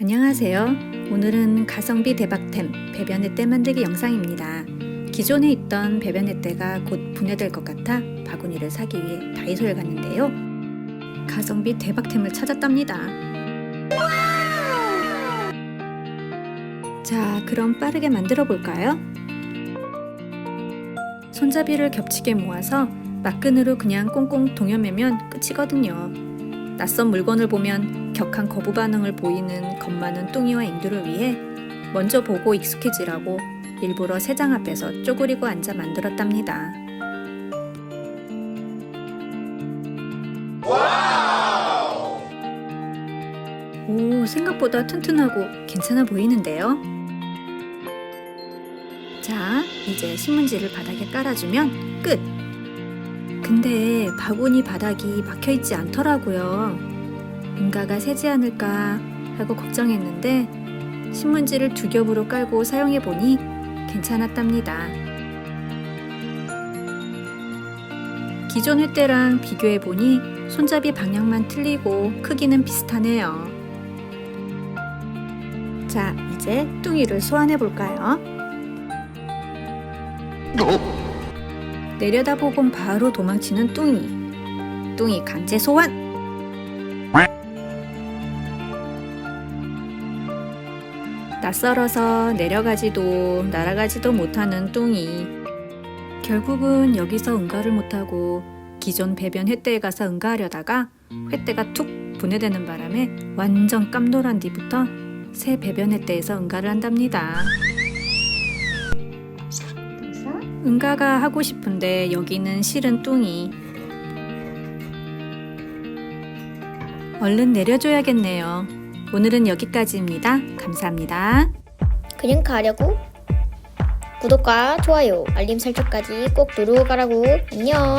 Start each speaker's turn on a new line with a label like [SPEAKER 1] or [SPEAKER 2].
[SPEAKER 1] 안녕하세요. 오늘은 가성비 대박템 배변의 때 만들기 영상입니다. 기존에 있던 배변의 때가 곧 분해될 것 같아 바구니를 사기 위해 다이소에 갔는데요. 가성비 대박템을 찾았답니다. 자, 그럼 빠르게 만들어 볼까요? 손잡이를 겹치게 모아서 막끈으로 그냥 꽁꽁 동여매면 끝이거든요. 낯선 물건을 보면 격한 거부 반응을 보이는 겁 많은 뚱이와 인두를 위해 먼저 보고 익숙해지라고 일부러 세장 앞에서 쪼그리고 앉아 만들었답니다. 오, 생각보다 튼튼하고 괜찮아 보이는데요? 자, 이제 신문지를 바닥에 깔아주면 끝! 근데 바구니 바닥이 막혀 있지 않더라고요. 응가가 새지 않을까 하고 걱정했는데 신문지를 두 겹으로 깔고 사용해 보니 괜찮았답니다. 기존 횟대랑 비교해 보니 손잡이 방향만 틀리고 크기는 비슷하네요. 자, 이제 뚱이를 소환해 볼까요? 내려다보곤 바로 도망치는 뚱이. 뚱이 강제 소환! 낯설어서 내려가지도 날아가지도 못하는 뚱이. 결국은 여기서 응가를 못하고 기존 배변 횟대에 가서 응가하려다가 횟대가 툭 분해되는 바람에 완전 깜놀한 뒤부터 새 배변 횟대에서 응가를 한답니다. 응가가 하고 싶은데 여기는 싫은 뚱이. 얼른 내려줘야겠네요. 오늘은 여기까지입니다. 감사합니다.
[SPEAKER 2] 그냥 가려고? 구독과 좋아요, 알림 설정까지 꼭 누르고 가라고. 안녕.